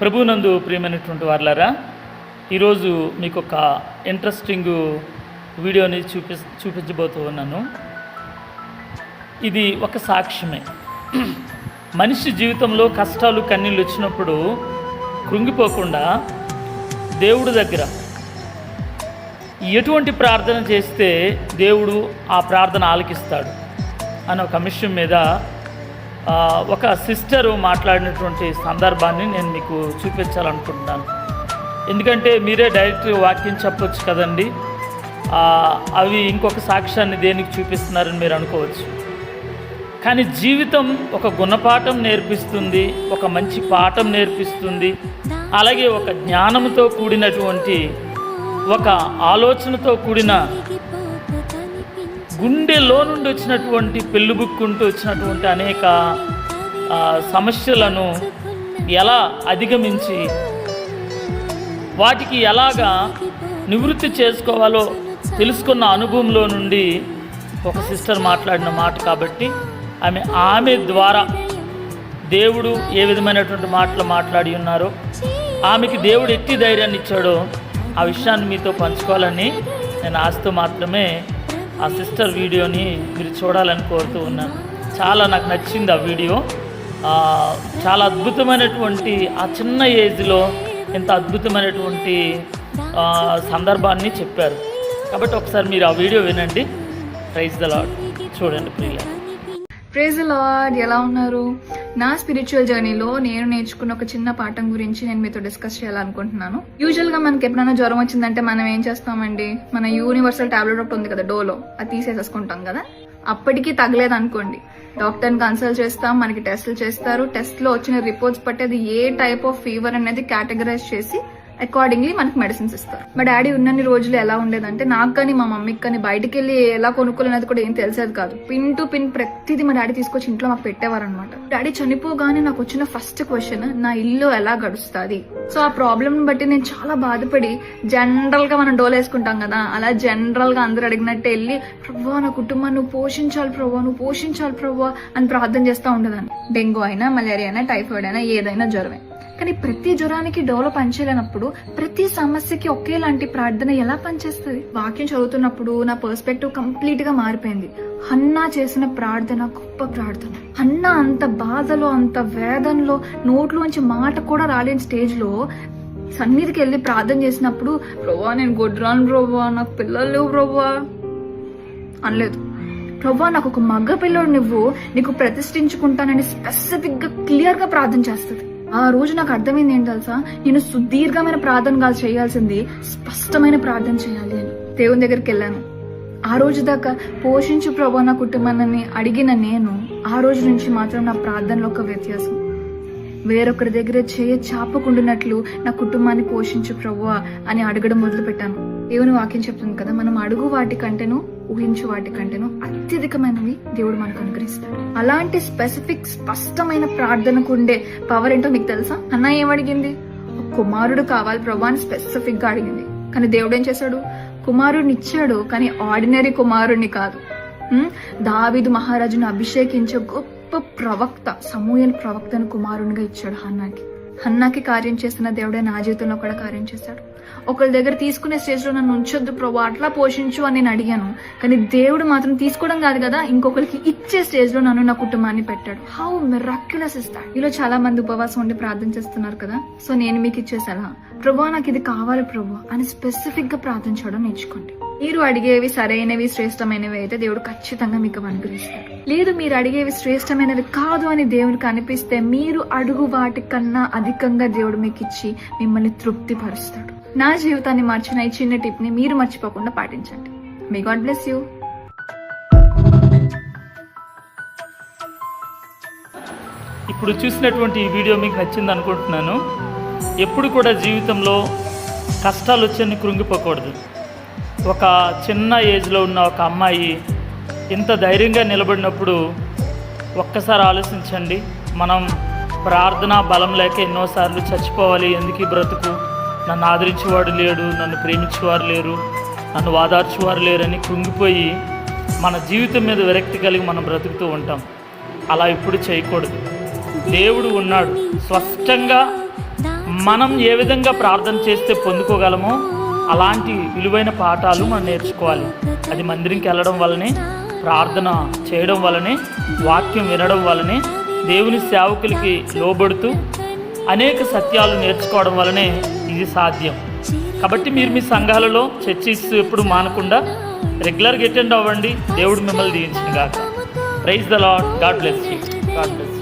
ప్రభునందు ప్రియమైనటువంటి వాళ్ళారా ఈరోజు మీకు ఒక ఇంట్రెస్టింగ్ వీడియోని చూపి చూపించబోతూ ఉన్నాను. ఇది ఒక సాక్ష్యమే. మనిషి జీవితంలో కష్టాలు కన్నీళ్ళు వచ్చినప్పుడు కృంగిపోకుండా దేవుడి దగ్గర ఎటువంటి ప్రార్థన చేస్తే దేవుడు ఆ ప్రార్థన ఆలకిస్తాడు అనే ఒక అంశం మీద ఒక సిస్టరు మాట్లాడినటువంటి సందర్భాన్ని నేను మీకు చూపించాలనుకుంటున్నాను. ఎందుకంటే మీరే డైరెక్ట్ వాక్యం చెప్పొచ్చు కదండి. అవి ఇంకొక సాక్ష్యాన్ని దేనికి చూపిస్తున్నారని మీరు అనుకోవచ్చు. కానీ జీవితం ఒక గుణపాఠం నేర్పిస్తుంది ఒక మంచి పాఠం నేర్పిస్తుంది అలాగే ఒక జ్ఞానంతో కూడినటువంటి ఒక ఆలోచనతో కూడిన గుండెలో నుండి వచ్చినటువంటి పెళ్ళుబుక్కుంటూ వచ్చినటువంటి అనేక సమస్యలను ఎలా అధిగమించి వాటికి ఎలాగా నివృత్తి చేసుకోవాలో తెలుసుకున్న అనుభవంలో నుండి ఒక సిస్టర్ మాట్లాడిన మాట కాబట్టి ఆమె ఆమె ద్వారా దేవుడు ఏ విధమైనటువంటి మాటలు మాట్లాడి ఉన్నారో ఆమెకి దేవుడు ఎట్టి ధైర్యాన్ని ఇచ్చాడో ఆ విషయాన్ని మీతో పంచుకోవాలని నేను ఆస్తూ మాత్రమే ఆ సిస్టర్ వీడియోని మీరు చూడాలని కోరుతూ ఉన్నాను. చాలా నాకు నచ్చింది ఆ వీడియో. చాలా అద్భుతమైనటువంటి ఆ చిన్న ఏజ్లో ఇంత అద్భుతమైనటువంటి సందర్భాన్ని చెప్పారు. కాబట్టి ఒకసారి మీరు ఆ వీడియో వినండి. ప్రైజ్ ద లాడ్ చూడండి ప్రియ ప్రైజ్ ద లాడ్ ఎలా ఉన్నారు? నా స్పిరిచువల్ జర్నీలో నేను నేర్చుకున్న ఒక చిన్న పాఠం గురించి నేను మీతో డిస్కస్ చేయాలనుకుంటున్నాను. యూజువల్గా మనకి ఎప్పుడైనా జ్వరం వచ్చిందంటే మనం ఏం చేస్తామండి? మన యూనివర్సల్ టాబ్లెట్ ఒకటి ఉంది కదా డోలో. అది తీసేసేసుకుంటాం కదా. అప్పటికీ తగలేదు అనుకోండి డాక్టర్ని కన్సల్ట్ చేస్తాం మనకి టెస్టులు చేస్తారు. టెస్ట్లో వచ్చిన రిపోర్ట్స్ పట్టేది అది ఏ టైప్ ఆఫ్ ఫీవర్ అనేది కేటగరైజ్ చేసి అకార్డింగ్లీ మనకి మెడిసిన్స్ ఇస్తారు. మా డాడీ ఉన్నన్ని రోజులు ఎలా ఉండేదంటే నాకు కానీ మా మమ్మీకి కానీ బయటికి వెళ్ళి ఎలా కొనుక్కోలేనది కూడా ఏం తెలిసేది కాదు. పిన్ టు పిన్ ప్రతిదీ మా డాడీ తీసుకొచ్చి ఇంట్లో మాకు పెట్టేవారనమాట డాడీ చనిపోగానే నాకు వచ్చిన ఫస్ట్ క్వశ్చన్ నా ఇల్లు ఎలా గడుస్తుంది? సో ఆ ప్రాబ్లమ్ బట్టి నేను చాలా బాధపడి జనరల్గా మనం డోల్ వేసుకుంటాం కదా అలా జనరల్గా అందరు అడిగినట్టే వెళ్ళి ప్రభా నా కుటుంబాన్ని నువ్వు పోషించాలి ప్రభా నువ్వు పోషించాలి ప్రభా అని ప్రార్థన చేస్తూ ఉండేదాన్ని. డెంగ్యూ అయినా మలేరియా అయినా టైఫాయిడ్ అయినా ఏదైనా జ్వరమే. కానీ ప్రతి జ్వరానికి డోలో పనిచేయలేనప్పుడు ప్రతి సమస్యకి ఒకేలాంటి ప్రార్థన ఎలా పనిచేస్తుంది? వాక్యం చదువుతున్నప్పుడు నా పర్స్పెక్టివ్ కంప్లీట్గా మారిపోయింది. హన్నా చేసిన ప్రార్థన గొప్ప ప్రార్థన. హన్నా అంత బాధలో అంత వేదనలో నోట్లోంచి మాట కూడా రాలేని స్టేజ్లో సన్నిధికి వెళ్ళి ప్రార్థన చేసినప్పుడు ప్రభా నేను గొడ్రాను ప్రభా నాకు పిల్లలు లేవు ప్రభా అనలేదు. ప్రభా నాకు ఒక మగ పిల్లడు నువ్వు నీకు ప్రతిష్ఠించుకుంటానని స్పెసిఫిక్గా క్లియర్గా ప్రార్థన చేస్తుంది. ఆ రోజు నాకు అర్థమైంది ఏంటి తెలుసా? నేను సుదీర్ఘమైన ప్రార్థన కాదు చేయాల్సింది స్పష్టమైన ప్రార్థన చేయాలి అని. దేవుని దగ్గరికి వెళ్ళాను. ఆ రోజు దాకా పోషించు ప్రభా నా కుటుంబాన్ని అడిగిన నేను ఆ రోజు నుంచి మాత్రం నా ప్రార్థనలో ఒక వ్యత్యాసం. వేరొకరి దగ్గర చేయ చాపకుండునట్లు నా కుటుంబాన్ని పోషించు ప్రభువా అని అడగడం మొదలు పెట్టాను దేవుని వాక్యం చెప్తుంది కదా మనం అడుగు వాటికంటేను ఊహించు వాటి కంటేను అత్యధికమైనవి దేవుడు మనకు అనుగ్రహిస్తాడు. అలాంటి స్పెసిఫిక్ స్పష్టమైన ప్రార్థనకు ఉండే పవర్ ఏంటో మీకు తెలుసా? అన్న ఏమడిగింది? కుమారుడు కావాలి ప్రభు అని స్పెసిఫిక్గా అడిగింది. కానీ దేవుడు ఏం చేశాడు? కుమారుడిని ఇచ్చాడు కానీ ఆర్డినరీ కుమారుడిని కాదు. ఉమ్, దావీదు మహారాజును అభిషేకించే గొప్ప ప్రవక్త సమూహల ప్రవక్తను కుమారునిగా ఇచ్చాడు హన్నాకి హన్నాకి కార్యం చేస్తున్న దేవుడే నా జీవితంలో కూడా కార్యం చేశాడు. ఒకరి దగ్గర తీసుకునే స్టేజ్లో నన్ను ఉంచొద్దు ప్రభు అట్లా పోషించు అని నేను అడిగాను. కానీ దేవుడు మాత్రం తీసుకోవడం కాదు కదా ఇంకొకరికి ఇచ్చే స్టేజ్లో నన్ను నా కుటుంబాన్ని పెట్టాడు. హౌ మిరాక్యులస్ ఇస్తా ఇలా చాలా మంది ఉపవాసం ఉండి ప్రార్థన చేస్తున్నారు కదా. సో నేను మీకు ఇచ్చే సలహా ప్రభు నాకు ఇది కావాలి ప్రభు అని స్పెసిఫిక్గా ప్రార్థించడం నేర్చుకోండి. మీరు అడిగేవి సరైనవి శ్రేష్టమైనవి అయితే దేవుడు ఖచ్చితంగా మీకు అనుగ్రహిస్తారు. లేదు మీరు అడిగేవి శ్రేష్టమైనవి కాదు అని దేవునికి అనిపిస్తే మీరు అడుగు వాటి కన్నా అధికంగా దేవుడు మీకు ఇచ్చి మిమ్మల్ని తృప్తిపరుస్తాడు. నా జీవితాన్ని మార్చిన ఈ చిన్న టిప్ని మీరు మర్చిపోకుండా పాటించండి. మీ గాడ్ బ్లెస్ యూ ఇప్పుడు చూసినటువంటి ఈ వీడియో మీకు నచ్చింది అనుకుంటున్నాను. ఎప్పుడు కూడా జీవితంలో కష్టాలు వచ్చని కృంగిపోకూడదు. ఒక చిన్న ఏజ్లో ఉన్న ఒక అమ్మాయి ఇంత ధైర్యంగా నిలబడినప్పుడు ఒక్కసారి ఆలోచించండి. మనం ప్రార్థన బలం లేక ఎన్నోసార్లు చచ్చిపోవాలి. ఎందుకు ఈ బ్రతుకు? నన్ను ఆదరించేవాడు లేడు నన్ను ప్రేమించేవారు లేరు నన్ను వాదార్చేవారు లేరని కృంగిపోయి మన జీవితం మీద విరక్తి కలిగి మనం బ్రతుకుతూ ఉంటాం. అలా ఇప్పుడు చేయకూడదు. దేవుడు ఉన్నాడు. స్పష్టంగా మనం ఏ విధంగా ప్రార్థన చేస్తే పొందుకోగలమో అలాంటి విలువైన పాఠాలు మనం నేర్చుకోవాలి. అది మందిరంకి వెళ్ళడం వల్లనే ప్రార్థన చేయడం వల్లనే వాక్యం వినడం వల్లనే దేవుని సేవకులకి లోబడుతూ అనేక సత్యాలు నేర్చుకోవడం వల్లనే ఇది సాధ్యం. కాబట్టి మీరు మీ సంఘాలలో చర్చిస్తూ ఎప్పుడు మానకుండా రెగ్యులర్గా అటెండ్ అవ్వండి. దేవుడు మిమ్మల్ని దీవించిన గాక. Praise the Lord God bless you. God bless